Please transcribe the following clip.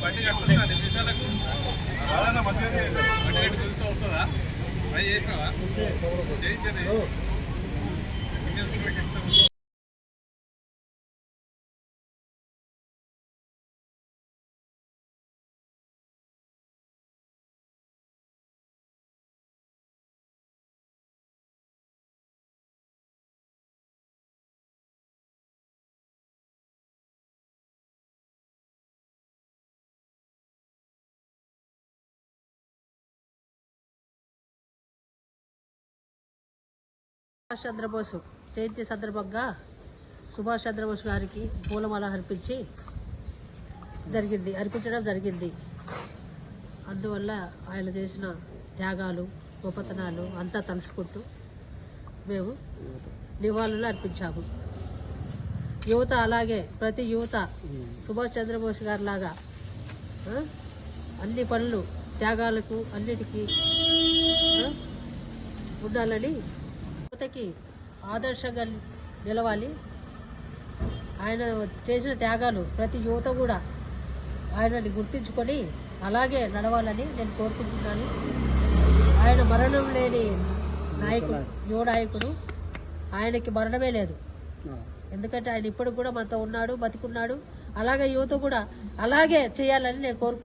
బండి కట్టుకుంటా నిమిషాలకు మంచిగా బండి కట్టి చూస్తే వస్తుందా ట్రై చేసినావా చేయించండి సుభాష్ చంద్రబోసు జయంతి సందర్భంగా సుభాష్ చంద్రబోస్ గారికి పూలమాల అర్పించి జరిగింది అర్పించడం జరిగింది. అందువల్ల ఆయన చేసిన త్యాగాలు గొప్పతనాలు అంతా తలుసుకుంటూ మేము నివాళులు అర్పించాము. యువత అలాగే ప్రతి యువత సుభాష్ చంద్రబోస్ గారి లాగా అన్ని పనులు త్యాగాలకు అన్నిటికీ ఉండాలని యువతకి ఆదర్శంగా నిలవాలి. ఆయన చేసిన త్యాగాలు ప్రతి యువత కూడా ఆయనని గుర్తించుకొని అలాగే నడవాలని నేను కోరుకుంటున్నాను. ఆయన మరణం లేని నాయకుడు యువ నాయకుడు ఆయనకి మరణమే లేదు. ఎందుకంటే ఆయన ఇప్పుడు కూడా మనతో ఉన్నాడు బతికున్నాడు. అలాగే యువత కూడా అలాగే చేయాలని నేను కోరుకుంటున్నాను